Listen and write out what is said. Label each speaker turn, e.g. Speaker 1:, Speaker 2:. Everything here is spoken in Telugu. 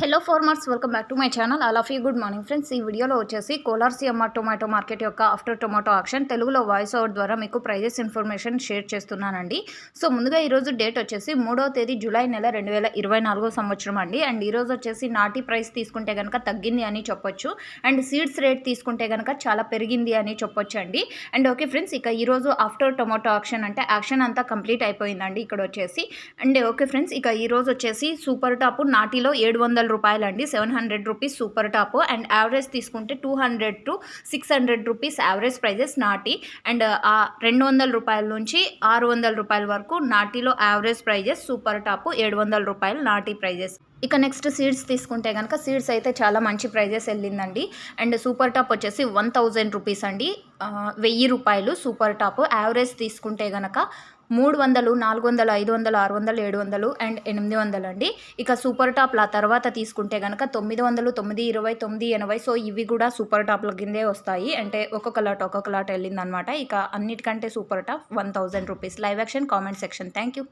Speaker 1: Hello farmers welcome back to my channel all of you good morning friends ఈ వీడియోలో వచ్చేసి కోలార్ టొమాటో మార్కెట్ యొక్క ఆఫ్టర్ టొమాటో ఆక్షన్ తెలుగులో వాయిస్ ఓవర్ ద్వారా మీకు ప్రైజెస్ ఇన్ఫర్మేషన్ షేర్ చేస్తున్నానండి. సో ముందుగా ఈరోజు డేట్ వచ్చేసి మూడవ తేదీ జూలై నెల రెండు వేల ఇరవై నాలుగో సంవత్సరం అండి. అండ్ ఈరోజు వచ్చేసి నాటి ప్రైస్ తీసుకుంటే కనుక తగ్గింది అని చెప్పొచ్చు. అండ్ సీడ్స్ రేట్ తీసుకుంటే కనుక చాలా పెరిగింది అని చెప్పొచ్చు అండి. అండ్ ఓకే ఫ్రెండ్స్ ఇక ఈరోజు ఆఫ్టర్ టొమాటో ఆక్షన్ అంటే యాక్షన్ అంతా కంప్లీట్ అయిపోయిందండి ఇక్కడ వచ్చేసి. అండ్ ఓకే ఫ్రెండ్స్ ఇక ఈరోజు వచ్చేసి సూపర్ టాప్ నాటిలో ఏడు వందల రూపాయలు అండి seven hundred rupees super top. And average తీసుకుంటే two hundred to six hundred rupees average prices నాటి. అండ్ ఆ రెండు వందల రూపాయల నుంచి ఆరు వందల రూపాయల వరకు నాటిలో యావరేజ్ ప్రైజెస్ సూపర్ టాప్ ఏడు వందల రూపాయలు నాటి ప్రైజెస్. ఇక నెక్స్ట్ సీడ్స్ తీసుకుంటే కనుక సీడ్స్ అయితే చాలా మంచి ప్రైజెస్ వెళ్ళిందండి. అండ్ సూపర్ టాప్ వచ్చేసి వన్ థౌజండ్ రూపీస్ అండి. వెయ్యి రూపాయలు సూపర్ టాప్ యావరేజ్ తీసుకుంటే కనుక మూడు వందలు నాలుగు వందలు ఐదు వందలు ఆరు వందలు ఏడు వందలు అండ్ ఎనిమిది వందలు అండి. ఇక సూపర్ టాప్ల తర్వాత తీసుకుంటే కనుక తొమ్మిది వందలు తొమ్మిది ఇరవై తొమ్మిది ఎనభై సో ఇవి కూడా సూపర్ టాప్ల కిందే వస్తాయి. అంటే ఒక్కొక్క లాట్ ఒక్కొక్క లాట్ వెళ్ళిందనమాట ఇక అన్నిటికంటే super top one thousand rupees live action comment section thank you